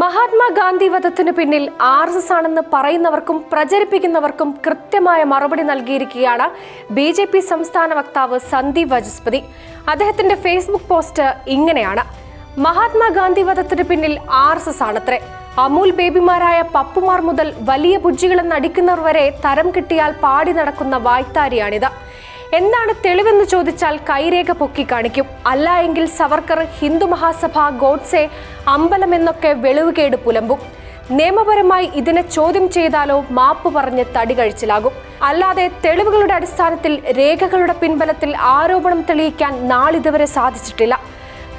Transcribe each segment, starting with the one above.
മഹാത്മാഗാന്ധി വധത്തിന് പിന്നിൽ R S S ആണെന്ന് പറയുന്നവർക്കും പ്രചരിപ്പിക്കുന്നവർക്കും കൃത്യമായ മറുപടി നൽകിയിരിക്കുകയാണ് ബി ജെ പി സംസ്ഥാന വക്താവ് സന്ദീപ് വജസ്പതി. അദ്ദേഹത്തിന്റെ ഫേസ്ബുക്ക് പോസ്റ്റ് ഇങ്ങനെയാണ്. മഹാത്മാഗാന്ധി വധത്തിന് പിന്നിൽ ആർ എസ് എസ് ആണത്രേ. അമൂൽ ബേബിമാരായ പപ്പുമാർ മുതൽ വലിയ പുജ്ജികളെന്ന് അടിക്കുന്നവർ വരെ തരം കിട്ടിയാൽ പാടി നടക്കുന്ന വായ്ത്താരിയാണിത്. എന്താണ് തെളിവെന്ന് ചോദിച്ചാൽ കൈരേഖ പൊക്കി കാണിക്കും. അല്ല എങ്കിൽ സവർക്കർ ഹിന്ദു മഹാസഭ ഗോഡ്സെ അമ്പലം എന്നൊക്കെ വെളിവുകേട് പുലമ്പും. നിയമപരമായി ഇതിനെ ചോദ്യം ചെയ്താലോ മാപ്പ് പറഞ്ഞ് തടി കഴിച്ചിലാകും. അല്ലാതെ തെളിവുകളുടെ അടിസ്ഥാനത്തിൽ രേഖകളുടെ പിൻബലത്തിൽ ആരോപണം തെളിയിക്കാൻ നാളിതുവരെ സാധിച്ചിട്ടില്ല.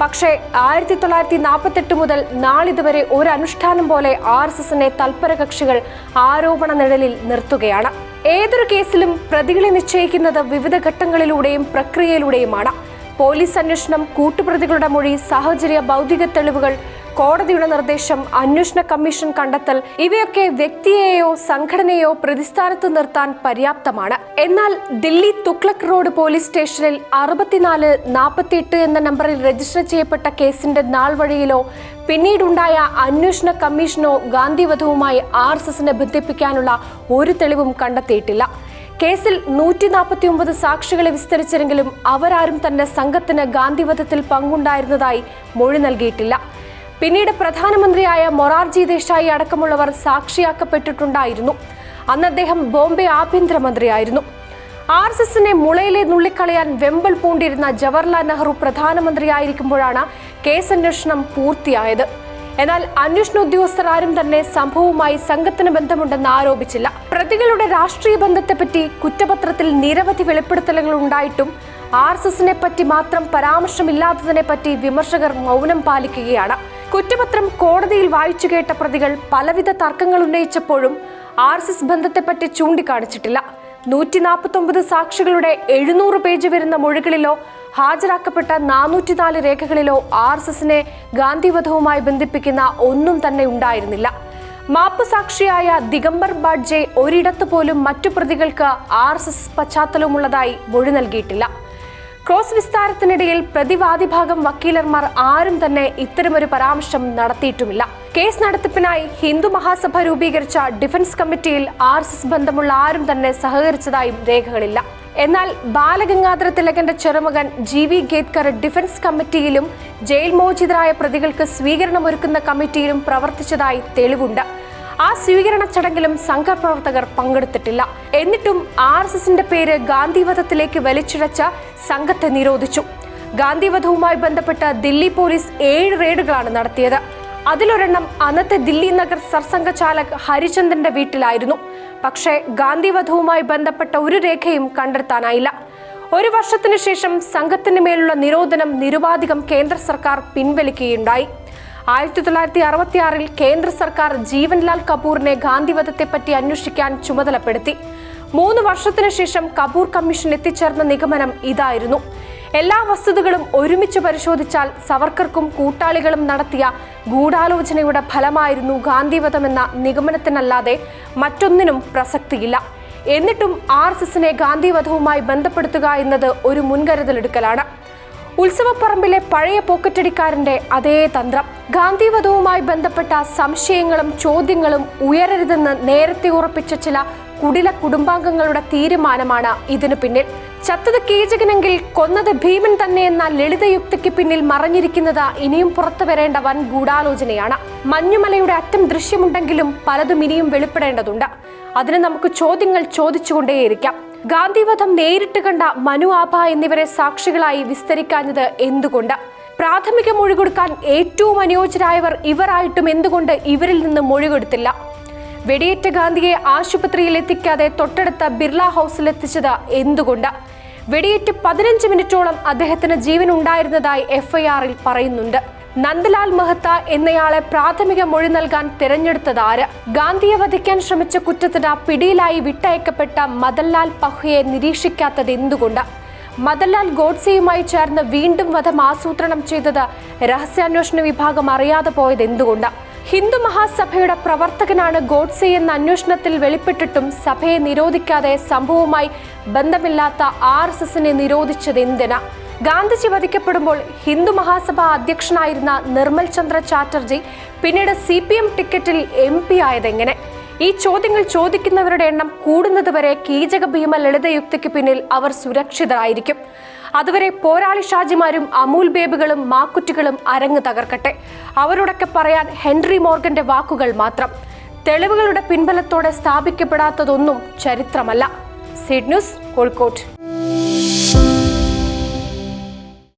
പക്ഷേ ആയിരത്തി തൊള്ളായിരത്തി നാൽപ്പത്തെട്ട് മുതൽ നാളിതുവരെ ഒരു അനുഷ്ഠാനം പോലെ ആർ എസ് എസിനെ തൽപര കക്ഷികൾ ആരോപണ നിഴലിൽ നിർത്തുകയാണ്. ഏതൊരു കേസിലും പ്രതികളെ നിശ്ചയിക്കുന്നത് വിവിധ ഘട്ടങ്ങളിലൂടെയും പ്രക്രിയയിലൂടെയുമാണ്. പോലീസ് അന്വേഷണം കൂട്ടുപ്രതികളുടെ മൊഴി സാഹചര്യ ഭൗതിക തെളിവുകൾ കോടതിയുടെ നിർദ്ദേശം അന്വേഷണ കമ്മീഷൻ കണ്ടെത്തൽ ഇവയൊക്കെ വ്യക്തിയെയോ സംഘടനയോ പ്രതിസ്ഥാനത്ത് നിർത്താൻ പര്യാപ്തമാണ്. എന്നാൽ ദില്ലി തുക്ലക് റോഡ് പോലീസ് സ്റ്റേഷനിൽ അറുപത്തിനാല് നാൽപ്പത്തിയെട്ട് എന്ന നമ്പറിൽ രജിസ്റ്റർ ചെയ്യപ്പെട്ട കേസിന്റെ നാൾ വഴിയിലോ പിന്നീടുണ്ടായ അന്വേഷണ കമ്മീഷനോ ഗാന്ധിവധവുമായി ആർ എസ് എസിനെ ബന്ധിപ്പിക്കാനുള്ള ഒരു തെളിവും കണ്ടെത്തിയിട്ടില്ല. കേസിൽ നൂറ്റി നാൽപ്പത്തി ഒമ്പത് സാക്ഷികളെ വിസ്തരിച്ചെങ്കിലും അവരാരും തന്റെ സംഘത്തിന് ഗാന്ധിവധത്തിൽ പങ്കുണ്ടായിരുന്നതായി മൊഴി നൽകിയിട്ടില്ല. പിന്നീട് പ്രധാനമന്ത്രിയായ മൊറാർജി ദേശായി അടക്കമുള്ളവർ സാക്ഷിയാക്കപ്പെട്ടിട്ടുണ്ടായിരുന്നു. അന്ന് അദ്ദേഹം ബോംബെ ആഭ്യന്തരമന്ത്രിയായിരുന്നു. ആർ എസ് എസിനെ മുളയിലെ നുള്ളിക്കളയാൻ വെമ്പൽ പൂണ്ടിരുന്ന ജവഹർലാൽ നെഹ്റു പ്രധാനമന്ത്രിയായിരിക്കുമ്പോഴാണ് കേസ് അന്വേഷണം പൂർത്തിയായത്. എന്നാൽ അന്വേഷണ ഉദ്യോഗസ്ഥർ ആരും തന്നെ സംഭവവുമായി സംഘത്തിന് ബന്ധമുണ്ടെന്ന് ആരോപിച്ചില്ല. പ്രതികളുടെ രാഷ്ട്രീയ ബന്ധത്തെപ്പറ്റി കുറ്റപത്രത്തിൽ നിരവധി വെളിപ്പെടുത്തലുകൾ ഉണ്ടായിട്ടും ആർ എസ് എസിനെ പറ്റി മാത്രം പരാമർശമില്ലാത്തതിനെ പറ്റി വിമർശകർ മൗനം പാലിക്കുകയാണ്. കുറ്റപത്രം കോടതിയിൽ വായിച്ചു കേട്ട പ്രതികൾ പലവിധ തർക്കങ്ങൾ ഉന്നയിച്ചപ്പോഴും ആർ എസ് എസ് ബന്ധത്തെപ്പറ്റി ചൂണ്ടിക്കാണിച്ചിട്ടില്ല. നൂറ്റി നാൽപ്പത്തൊമ്പത് സാക്ഷികളുടെ എഴുന്നൂറ് പേജ് വരുന്ന മൊഴികളിലോ ഹാജരാക്കപ്പെട്ട നാനൂറ്റിനാല് രേഖകളിലോ ആർ എസ് എസിനെ ഗാന്ധിവധവുമായി ബന്ധിപ്പിക്കുന്ന ഒന്നും തന്നെ ഉണ്ടായിരുന്നില്ല. മാപ്പ് സാക്ഷിയായ ദിഗംബർ ബാഡ്ജെ ഒരിടത്തു പോലും മറ്റു പ്രതികൾക്ക് ആർ എസ് എസ് പശ്ചാത്തലമുള്ളതായി മൊഴി നൽകിയിട്ടില്ല. ക്രോസ് വിസ്താരത്തിനിടയിൽ പ്രതിവാദിഭാഗം വക്കീലർമാർ ആരും തന്നെ ഇത്തരമൊരു പരാമർശം നടത്തിയിട്ടുമില്ല. കേസ് നടത്തിപ്പിനായി ഹിന്ദു മഹാസഭ രൂപീകരിച്ച ഡിഫൻസ് കമ്മിറ്റിയിൽ ആർ എസ് എസ് ബന്ധമുള്ള ആരും തന്നെ സഹകരിച്ചതായും രേഖകളില്ല. എന്നാൽ ബാലഗംഗാധര തിലകന്റെ ചെറുമകൻ ജി വി ഗേത്കർ ഡിഫൻസ് കമ്മിറ്റിയിലും ജയിൽ മോചിതരായ പ്രതികൾക്ക് സ്വീകരണമൊരുക്കുന്ന കമ്മിറ്റിയിലും പ്രവർത്തിച്ചതായി തെളിവുണ്ട്. ആ സ്വീകരണ ചടങ്ങിലും സംഘപ്രവർത്തകർ പങ്കെടുത്തിട്ടില്ല. എന്നിട്ടും ആർ എസ് എസിന്റെ പേര് ഗാന്ധിവധത്തിലേക്ക് വലിച്ചിഴച്ച സംഘത്തെ നിരോധിച്ചു. ഗാന്ധിവധവുമായി ബന്ധപ്പെട്ട് ദില്ലി പോലീസ് ഏഴ് റെയ്ഡുകളാണ് നടത്തിയത്. അതിലൊരെണ്ണം അന്നത്തെ ദില്ലി നഗർ സർസംഘ ചാലക് ഹരിചന്ദന്റെ വീട്ടിലായിരുന്നു. പക്ഷേ ഗാന്ധിവധവുമായി ബന്ധപ്പെട്ട ഒരു രേഖയും കണ്ടെത്താനായില്ല. ഒരു വർഷത്തിനു ശേഷം സംഘത്തിന് മേലുള്ള നിരോധനം നിരുപാധികം കേന്ദ്ര സർക്കാർ പിൻവലിക്കുകയുണ്ടായി. ആയിരത്തി തൊള്ളായിരത്തി അറുപത്തിയാറിൽ കേന്ദ്ര സർക്കാർ ജീവൻലാൽ കപൂറിനെ ഗാന്ധിവധത്തെപ്പറ്റി അന്വേഷിക്കാൻ ചുമതലപ്പെടുത്തി. മൂന്ന് വർഷത്തിനു ശേഷം കപൂർ കമ്മീഷൻ എത്തിച്ചേർന്ന നിഗമനം ഇതായിരുന്നു. എല്ലാ വസ്തുതകളും ഒരുമിച്ച് പരിശോധിച്ചാൽ സവർക്കർക്കും കൂട്ടാളികളും നടത്തിയ ഗൂഢാലോചനയുടെ ഫലമായിരുന്നു ഗാന്ധിവധമെന്ന നിഗമനത്തിനല്ലാതെ മറ്റൊന്നിനും പ്രസക്തിയില്ല. എന്നിട്ടും ആർ എസ് എസിനെ ഗാന്ധിവധവുമായി ബന്ധപ്പെടുത്തുക എന്നത് ഒരു മുൻകരുതലെടുക്കലാണ്. ഉത്സവപ്പറമ്പിലെ പഴയ പോക്കറ്റടിക്കാരന്റെ അതേ തന്ത്രം. ഗാന്ധിവധവുമായി ബന്ധപ്പെട്ട സംശയങ്ങളും ചോദ്യങ്ങളും ഉയരരുതെന്ന് നേരത്തെ ഉറപ്പിച്ച ചില കുടില കുടുംബാംഗങ്ങളുടെ തീരുമാനമാണ് ഇതിനു പിന്നിൽ. ചത്തത് കീചകനെങ്കിൽ കൊന്നത് ഭീമൻ തന്നെ എന്ന ലളിതയുക്തിക്ക് പിന്നിൽ മറഞ്ഞിരിക്കുന്നത് ഇനിയും പുറത്തു വരേണ്ട വൻ ഗൂഢാലോചനയാണ്. മഞ്ഞുമലയുടെ അറ്റം ദൃശ്യമുണ്ടെങ്കിലും പലതും ഇനിയും വെളിപ്പെടേണ്ടതുണ്ട്. അതിന് നമുക്ക് ചോദ്യങ്ങൾ ചോദിച്ചുകൊണ്ടേയിരിക്കാം. ഗാന്ധിവധം നേരിട്ട് കണ്ട മനു ആഭ എന്നിവരെ സാക്ഷികളായി വിസ്തരിക്കാഞ്ഞത് എന്തുകൊണ്ട്? പ്രാഥമിക മൊഴി കൊടുക്കാൻ ഏറ്റവും അനുയോജ്യരായവർ ഇവരായിട്ടും എന്തുകൊണ്ട് ഇവരിൽ നിന്ന് മൊഴി കൊടുത്തില്ല വെടിയേറ്റ ഗാന്ധിയെ ആശുപത്രിയിൽ എത്തിക്കാതെ തൊട്ടടുത്ത ബിർള ഹൗസിൽ എത്തിച്ചത് എന്തുകൊണ്ട്? വെടിയേറ്റ് പതിനഞ്ച് മിനിറ്റോളം അദ്ദേഹത്തിന് ജീവൻ ഉണ്ടായിരുന്നതായി എഫ്ഐആറിൽ പറയുന്നുണ്ട്. നന്ദലാൽ മെഹ്ത്ത എന്നയാളെ പ്രാഥമിക മൊഴി നൽകാൻ തിരഞ്ഞെടുത്തത് ആര്? ഗാന്ധിയെ വധിക്കാൻ ശ്രമിച്ച കുറ്റത്തിന് പിടിയിലായി വിട്ടയക്കപ്പെട്ട മദൻലാൽ പഹ്വയെ നിരീക്ഷിക്കാത്തത് എന്തുകൊണ്ട്? മദൻലാൽ ഗോഡ്സെയുമായി ചേർന്ന് വീണ്ടും വധം ആസൂത്രണം ചെയ്തത് രഹസ്യാന്വേഷണ വിഭാഗം അറിയാതെ പോയത് എന്തുകൊണ്ട്? ഹിന്ദു മഹാസഭയുടെ പ്രവർത്തകനാണ് ഗോഡ്സെ എന്ന അന്വേഷണത്തിൽ വെളിപ്പെട്ടിട്ടും സഭയെ നിരോധിക്കാതെ സംഭവവുമായി ബന്ധമില്ലാത്ത ആർ എസ് എസിനെ നിരോധിച്ചത് എന്തിന്? ഗാന്ധിജി വധിക്കപ്പെടുമ്പോൾ ഹിന്ദു മഹാസഭ അധ്യക്ഷനായിരുന്ന നിർമ്മൽ ചന്ദ്ര ചാറ്റർജി പിന്നീട് സി പി എം ടിക്കറ്റിൽ എം പി ആയതെങ്ങനെ? ഈ ചോദ്യങ്ങൾ ചോദിക്കുന്നവരുടെ എണ്ണം കൂടുന്നതുവരെ കീചക ഭീമ ലളിതയുക്തിക്ക് പിന്നിൽ അവർ സുരക്ഷിതരായിരിക്കും. അതുവരെ പോരാളി ഷാജിമാരും അമൂൽ ബേബികളും മാക്കുറ്റികളും അരങ്ങ് തകർക്കട്ടെ. അവരോടൊക്കെ പറയാൻ ഹെൻറി മോർഗന്റെ വാക്കുകൾ മാത്രം. തെളിവുകളുടെ പിൻബലത്തോടെ സ്ഥാപിക്കപ്പെടാത്തതൊന്നും ചരിത്രമല്ല. സിഡ് ന്യൂസ് കോഴിക്കോട്.